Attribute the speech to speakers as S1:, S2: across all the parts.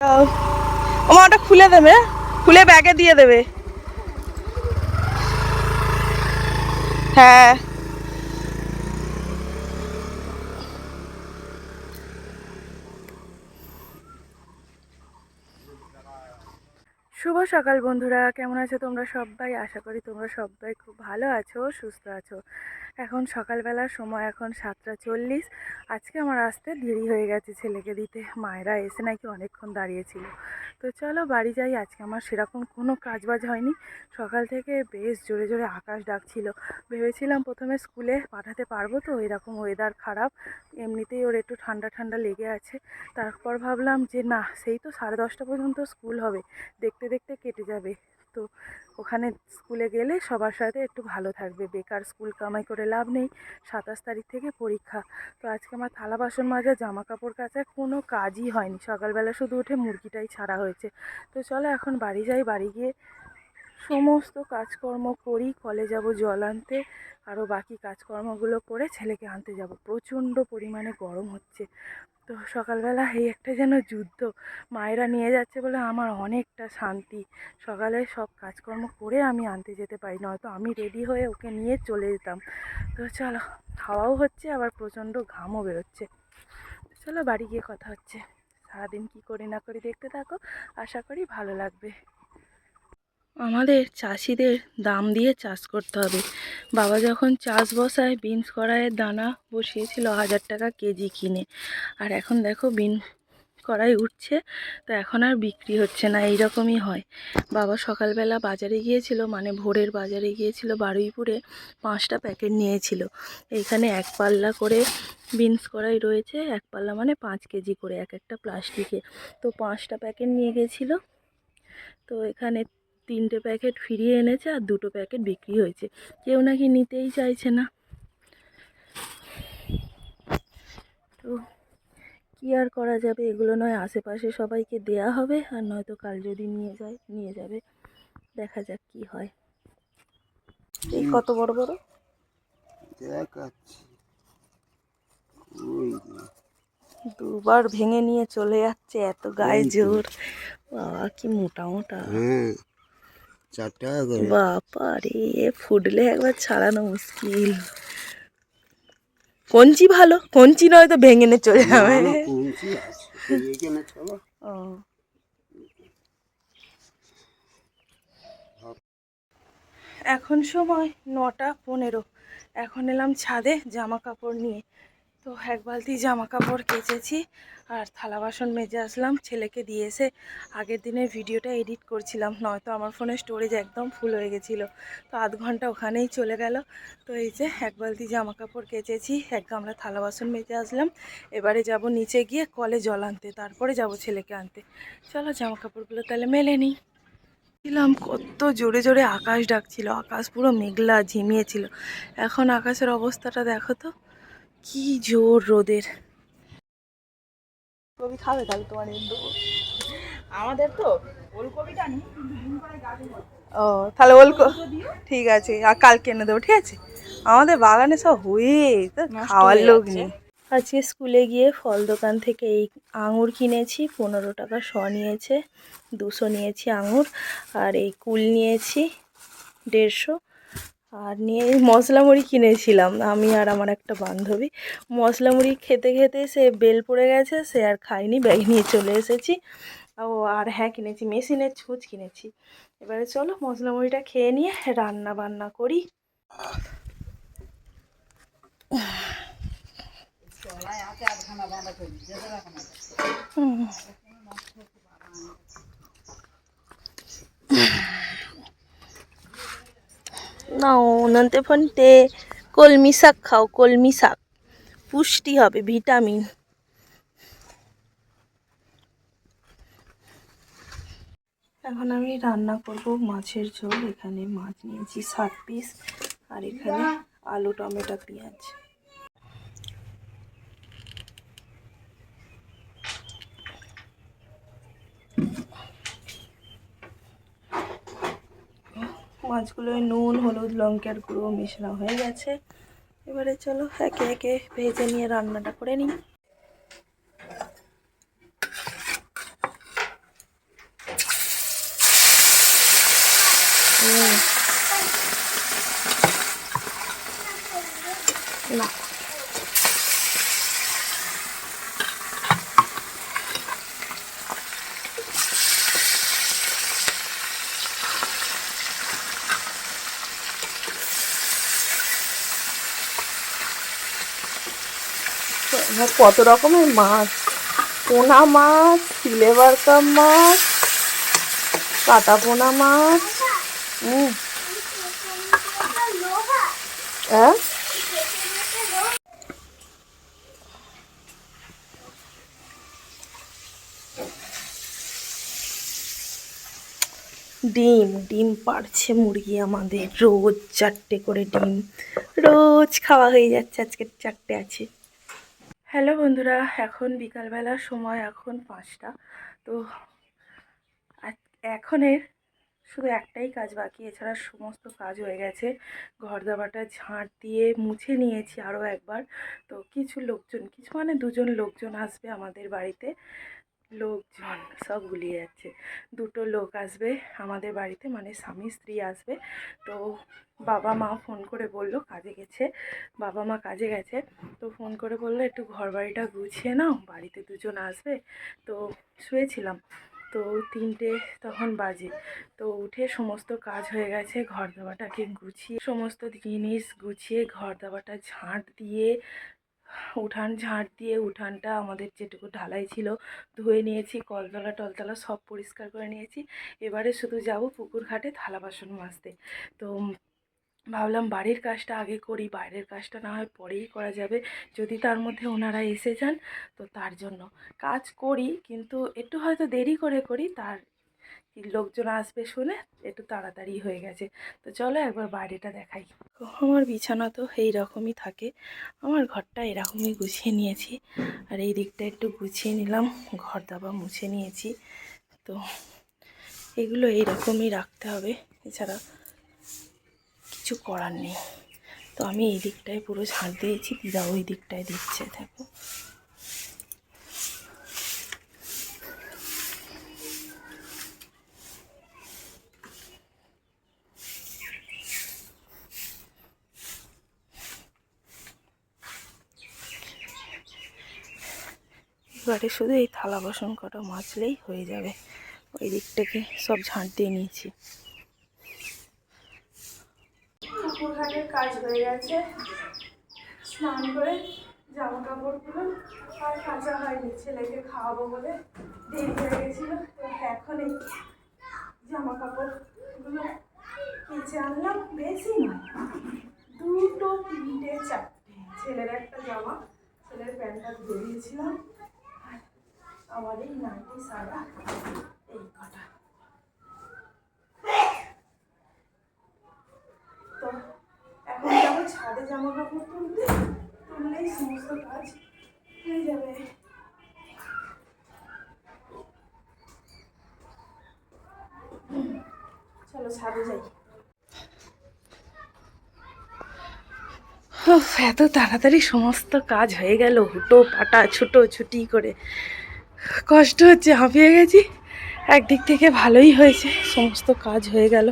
S1: ওমা ওটা খুলে দেবে। খুলে ব্যাগে দিয়ে দেবে। হ্যাঁ। শুভ সকাল বন্ধুরা, কেমন আছো তোমরা সবাই? আশা করি তোমরা সবাই খুব ভালো আছো, সুস্থ আছো। এখন সকালবেলার সময়, এখন সাতটা চল্লিশ। আজকে আমার আসতে দেরি হয়ে গেছে ছেলেকে দিতে। মায়েরা এসে নাকি অনেকক্ষণ দাঁড়িয়েছিল। তো চলো বাড়ি যাই, আজকে আমার সেরকম কোনো কাজ বাজ হয়নি। সকাল থেকে বেশ জোরে জোরে আকাশ ডাকছিল। ভেবেছিলাম প্রথমে স্কুলে পাঠাতে পারব তো, এরকম ওয়েদার খারাপ। এমনিতেই ওর একটু ঠান্ডা ঠান্ডা লেগে আছে। তারপর ভাবলাম যে না, সেই তো সাড়ে দশটা পর্যন্ত স্কুল হবে। দেখতে দেখতে কেটে যাবে। তো ওখানে স্কুলে গেলে সবার সাথে একটু ভালো থাকবে। বেকার স্কুল কামাই করে লাভ নেই, সাতাশ তারিখ থেকে পরীক্ষা। তো আজকে আমার থালা বাসন মাজা জামা কাপড় কাচা কোনো কাজই হয়নি। সকালবেলা শুধু উঠে মুরগিটাই ছাড়া হয়েছে। তো চলো এখন বাড়ি যাই, বাড়ি গিয়ে সমস্ত কাজকর্ম করি, কলে যাব জল আনতে আরও বাকি কাজকর্মগুলো করে ছেলেকে আনতে যাব। প্রচণ্ড পরিমাণে গরম হচ্ছে। তো সকালবেলা এই একটা যেন যুদ্ধ, মায়েরা নিয়ে যাচ্ছে বলে আমার অনেকটা শান্তি। সকালে সব কাজকর্ম করে আমি আনতে যেতে পারি, নয়তো আমি রেডি হয়ে ওকে নিয়ে চলে যেতাম। তো চলো হাওয়াও হচ্ছে, আবার প্রচণ্ড ঘামও বেরোচ্ছে। চলো বাড়ি গিয়ে কথা হচ্ছে। সারাদিন কি করি না করি দেখতে থাকো। আশা করি ভালো লাগবে। আমাদের চাষিদের দাম দিয়ে চাষ করতে হবে। বাবা যখন চাষ বসায় বিনস কড়াইয়ের দানা বসিয়েছিল হাজার টাকা কেজি কিনে। আর এখন দেখো বিন কড়াই উঠছে, তো এখন আর বিক্রি হচ্ছে না, এইরকমই হয়। বাবা সকালবেলা বাজারে গিয়েছিল মানে ভোরের বাজারে গিয়েছিল, বারুইপুরে পাঁচটা প্যাকেট নিয়েছিল। এইখানে এক পাল্লা করে বিনস কড়াই রয়েছে, এক পাল্লা মানে পাঁচ কেজি করে, এক একটা প্লাস্টিকে তো পাঁচটা প্যাকেট নিয়ে গেছিল। তো এখানে তিনটে প্যাকেট ফিরিয়ে এনেছে আর দুটো প্যাকেট বিক্রি হয়েছে। কেউ নাকি নিতেই চাইছে না। তো কী আর করা যাবে? এগুলো নয় আশেপাশে সবাইকে দেয়া হবে আর নয়তো কাল যদি নিয়ে যায় নিয়ে যাবে। দেখা যাক কি হয়। এই কত বড় বড়? দুবার ভেঙে নিয়ে চলে যাচ্ছে এত গায়ে জোর। বাবা কি মোটা মোটা।
S2: হ্যাঁ। চার টাকা করে।
S1: বাবা রে ফুটলে একবার ছাড়ানো মুশকিল। কঞ্চি ভালো কঞ্চি নয় তো ভেঙে নিয়ে চলে যাবে।
S2: না,
S1: ও। এখন সময় নটা পনেরো। এখন এলাম ছাদে জামা কাপড় নিয়ে। তো এক বালতি জামা কাপড় কেচেছি আর থালা বাসন মেজে আসলাম। ছেলেকে দিয়ে এসে আগের দিনের ভিডিওটা এডিট করছিলাম, নয়তো আমার ফোনে স্টোরেজ একদম ফুল হয়ে গেছিল। তো আধ ঘণ্টা ওখানেই চলে গেল। তো এই যে এক বালতি জামা কাপড় কেচেছি, এক গামলা থালা বাসন মেজে আসলাম। এবারে যাব নিচে গিয়ে কলে জল আনতে, তারপরে যাব ছেলেকে আনতে। চলো জামা কাপড়গুলো তাহলে মেলে নিই। ছিলাম কত জোরে জোরে আকাশ ডাকছিল, আকাশ পুরো মেঘলা ঝিমিয়েছিল। এখন আকাশের অবস্থাটা দেখো তো। কি জোর রোদের। কবি খাবে তাহলে তোমার
S3: আমাদের তো ওলকপিটা নেই
S1: ও তাহলে ওলকো ঠিক আছে আর কালকে এনে দেবো ঠিক আছে? আমাদের বাগানে সব হয়ে তো খাওয়ার লোক নেই। আজকে স্কুলে গিয়ে ফল দোকান থেকে এই আঙুর কিনেছি পনেরো টাকা শ নিয়েছে দুশো নিয়েছি আঙুর আর এই কুল নিয়েছি দেড়শো। আর নিয়ে মশলা মুড়ি কিনেছিলাম আমি আর আমার একটা বান্ধবী। মশলা মুড়ি খেতে খেতে সে বেল পড়ে গেছে সে আর খাইনি ব্যাগ নিয়ে চলে এসেছি। ও আর হ্যাঁ কিনেছি মেশিনের ছুঁচ কিনেছি। এবারে চলো মশলা মুড়িটা খেয়ে নিয়ে রান্না বান্না করি। হুম। নাও নন্তে ফন্তে। কলমি শাক খাও, কলমি শাক। পুষ্টি হবে, ভিটামিন। এখন আমি রান্না করব মাছের ঝোল। এখানে মাছ নিয়েছি সাত পিস আর এখানে আলু, টমেটো, পেঁয়াজ। মাছগুলোয় নুন, হলুদ, লঙ্কার গুঁড়ো মেশানো হয়ে গেছে। এবারে চলো একে একে ভেজে নিয়ে রান্নাটা করে নিই। না। কত রকমের মাছ? পোনা মাছ সিলেবার কাপ মাছ, কাটা পোনা মাছ। হুম হ্যাঁ? ডিম ডিম পাড়ছে মুরগি আমাদের। রোজ চারটে করে ডিম। রোজ খাওয়া হয়ে যাচ্ছে, আজকে চারটে আছে। হ্যালো বন্ধুরা, এখন বিকালবেলার সময় এখন পাঁচটা। তো এখনের শুধু একটাই কাজ বাকি, এছাড়া সমস্ত কাজ হয়ে গেছে। ঘর দাবাটা ঝাঁট দিয়ে মুছে নিয়েছি আরও একবার। তো কিছু লোকজন, কিছু মানে দুজন লোকজন আসবে আমাদের বাড়িতে। লোকজন সব গুলিয়ে যাচ্ছে। দুটো লোক আসবে আমাদের বাড়িতে মানে স্বামী, স্ত্রী আসবে। তো বাবা মা ফোন করে বলল, কাজে গেছে। বাবা মা কাজে গেছে। তো ফোন করে বলল, একটু ঘর বাড়িটা গুছিয়ে নাও, বাড়িতে দুজন আসবে। তো শুয়েছিলাম। তো তিনটে তখন বাজে। তো উঠে সমস্ত কাজ হয়ে গেছে ঘর দাবাটাকে গুছিয়ে, সমস্ত জিনিস গুছিয়ে ঘর দাবাটা ঝাঁট দিয়ে উঠান ঝাঁট দিয়ে উঠানটা আমাদের যেটুকু ঢালাই ছিল ধুয়ে নিয়েছি, কলতলা টলতলা সব পরিষ্কার করে নিয়েছি। এবারে শুধু যাব পুকুর ঘাটে থালা বাসন মাজতে। তো ভাবলাম বাড়ির কাজটা আগে করি, বাইরের কাজটা না হয় পরেই করা যাবে। যদি তার মধ্যে ওনারা এসে যান, তো তার জন্য। কাজ করি, কিন্তু একটু হয়তো দেরি করে করি, তার লোকজন আসবে শুনে একটু তাড়াতাড়ি হয়ে গেছে। তো চলো একবার বাইরেটা দেখাই। আমার বিছানা তো এই রকমই থাকে। আমার ঘরটা এরকমই গুছিয়ে নিয়েছি। আর এই দিকটা একটু গুছিয়ে নিলাম। ঘর দাবা মুছে নিয়েছি। তো এগুলো এইরকমই রাখতে হবে। এছাড়া কিছু করার নেই। তো আমি এই দিকটায় পুরো ঝাঁট দিয়েছি। দিদা ওই দিকটায় দিচ্ছে, দেখো। এবারে শুধু এই থালা বাসন কটা মাজলেই হয়ে যাবে। ওই দিকটাকে সব ঝাঁট দিয়ে নিয়েছি। পুকুর ঘাটের কাজ হয়ে গেছে। স্নান করে আর কাঁচা হয়নি, ছেলেকে খাওয়াবো বলে দেরি এখন এই জামা কাপড়গুলো আনলাম। বেশি দুটো তিনটে চারটে। ছেলের একটা জামা, ছেলের প্যান্টটা ধুয়ে দিয়েছিলাম। আমার এই নাইটি সারা এই কটা তো এখন যাব ছাদে জামা কাপড় তুলতে। তুললেই সমস্ত কাজ হয়ে যাবে। এত তাড়াতাড়ি সমস্ত কাজ হয়ে গেল। হুটো পাটা ছুটো ছুটি করে। কষ্ট হচ্ছে, হাঁপিয়ে গেছি। একদিক থেকে ভালোই হয়েছে, সমস্ত কাজ হয়ে গেল।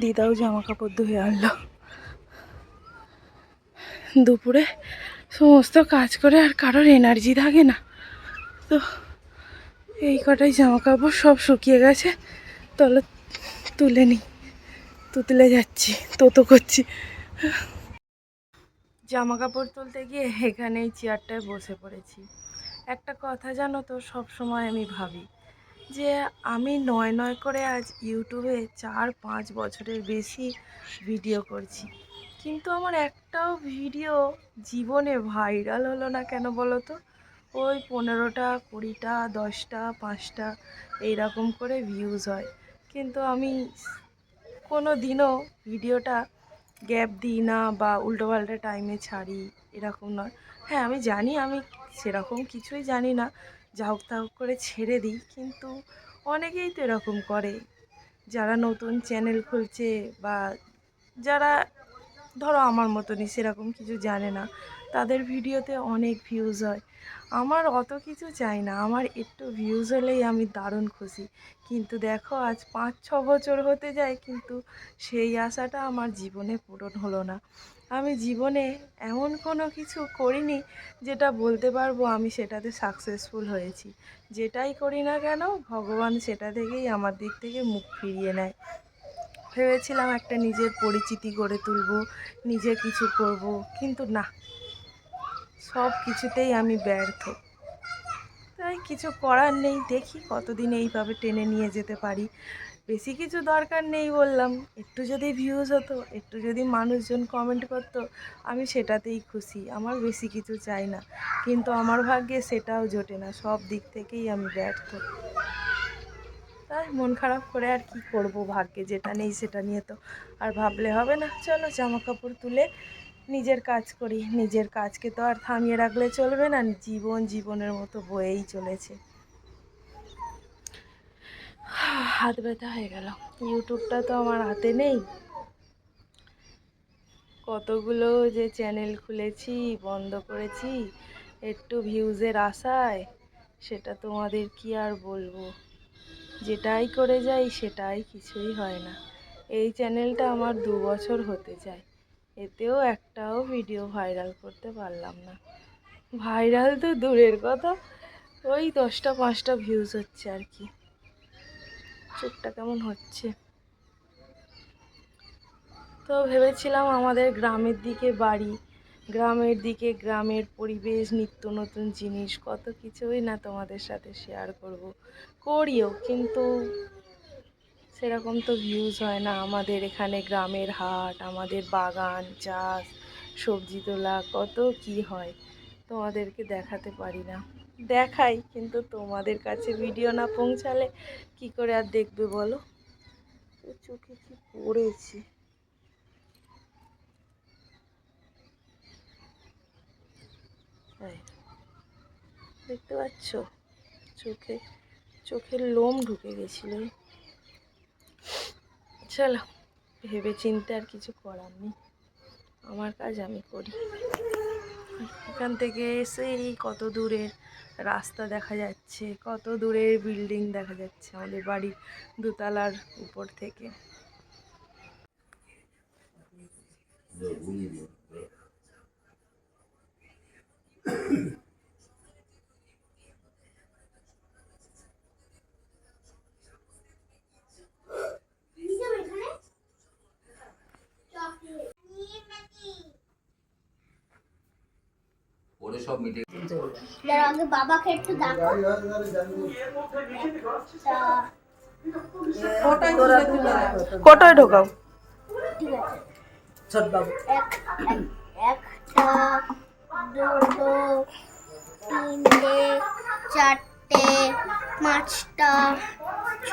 S1: দিদাও জামা কাপড় ধুয়ে আনলো। দুপুরে সমস্ত কাজ করে আর কারোর এনার্জি থাকে না। তো এই কটাই জামা কাপড় সব শুকিয়ে গেছে। তলে তুলে নিই তুতলে যাচ্ছি, তোতো করছি। জামা কাপড় তুলতে গিয়ে এখানে এই চেয়ারটায় বসে পড়েছি। একটা কথা জানো তো সব সময় আমি ভাবি যে আমি নয় নয় করে আজ ইউটিউবে চার পাঁচ বছরের বেশি ভিডিও করছি। কিন্তু আমার একটাও ভিডিও জীবনে ভাইরাল হলো না কেন বলো তো? ওই পনেরোটা, কুড়িটা, দশটা, পাঁচটা এইরকম করে ভিউজ হয়। কিন্তু আমি কোনো দিনও ভিডিওটা গ্যাপ দিই না বা উল্টোপাল্টা টাইমে ছাড়ি, এরকম নয়। হ্যাঁ আমি জানি আমি সেরকম কিছুই জানি না, যা হোক তা হোক করে ছেড়ে দিই, কিন্তু অনেকেই তো এরকম করে। যারা নতুন চ্যানেল খুলছে বা যারা ধরো আমার মতনই সেরকম কিছু জানে না, তাদের ভিডিওতে অনেক ভিউজ হয়। আমার অত কিছু চাই না। আমার একটু ভিউজ হলেই আমি দারুণ খুশি। কিন্তু দেখো, আজ পাঁচ ছ বছর হতে যায়, কিন্তু সেই আশাটা আমার জীবনে পূরণ হলো না। আমি জীবনে এমন কোনো কিছু করিনি, যেটা বলতে পারব আমি সেটাতে সাকসেসফুল হয়েছি। যেটাই করি না কেন, ভগবান সেটা থেকেই আমার দিক থেকে মুখ ফিরিয়ে নেয়। ভেবেছিলাম একটা নিজের পরিচিতি গড়ে তুলব, নিজে কিছু করব, কিন্তু না। সব কিছুতেই আমি ব্যর্থ। তাই কিছু করার নেই, দেখি কতদিন এইভাবে টেনে নিয়ে যেতে পারি। বেশি কিছু দরকার নেই বললাম, একটু যদি ভিউজ হতো, একটু যদি মানুষজন কমেন্ট করতো, আমি সেটাতেই খুশি, আমার বেশি কিছু চাই না। কিন্তু আমার ভাগ্যে সেটাও জোটে না, সব দিক থেকেই আমি ব্যর্থ। তাই মন খারাপ করে আর কি করব, ভাগ্যে যেটা নেই সেটা নিয়ে তো আর ভাবলে হবে না। চলো জামা কাপড় তুলে নিজের কাজ করি, নিজের কাজকে তো আর থামিয়ে রাখলে চলবে না, জীবন জীবনের মতো বয়েই চলেছে। হাত ব্যথা হয়ে গেল। ইউটিউবটা তো আমার হাতে নেই। কতগুলো যে চ্যানেল খুলেছি, বন্ধ করেছি, একটু ভিউজের আশায়, সেটা তোমাদের কি আর বলব? যেটাই করে যাই, সেটাই কিছুই হয় না। এই চ্যানেলটা আমার দু বছর হতে যায় এতেও একটাও ভিডিও ভাইরাল করতে পারলাম না। ভাইরাল তো দূরের কথা, ওই দশটা পাঁচটা ভিউজ হচ্ছে আর কি। চোখটা কেমন হচ্ছে? তো ভেবেছিলাম আমাদের গ্রামের দিকে বাড়ি, গ্রামের দিকে গ্রামের পরিবেশ, নিত্য নতুন জিনিস, কত কিছুই না তোমাদের সাথে শেয়ার করব। করিও, কিন্তু সেরকম তো ভিউজ হয় না। আমাদের এখানে গ্রামের হাট আমাদের বাগান চাষ সবজি তোলা কত কি হয়? তোমাদেরকে দেখাতে পারি না। দেখাই কিন্তু তোমাদের কাছে ভিডিও না পৌঁছালে কি করে আর দেখবে বলো? চোখে কি পড়েছে? দেখতে পাচ্ছ? চোখে চোখের লোম ঢুকে গেছিল। চলো ভেবে চিনতে আর কিছু করার নেই। আমার কাজ আমি করি। এখান থেকে এসে এই কত দূরের রাস্তা দেখা যাচ্ছে, কত দূরের বিল্ডিং দেখা যাচ্ছে আমাদের বাড়ির দোতলার উপর থেকে।
S4: ওরে সব মিটে
S5: আগে বাবাকে একটু দেখো
S1: কোটায় ঢোকাও?
S5: ঠিক আছে। একটা দুটো তিনটে চারটে পাঁচটা ছ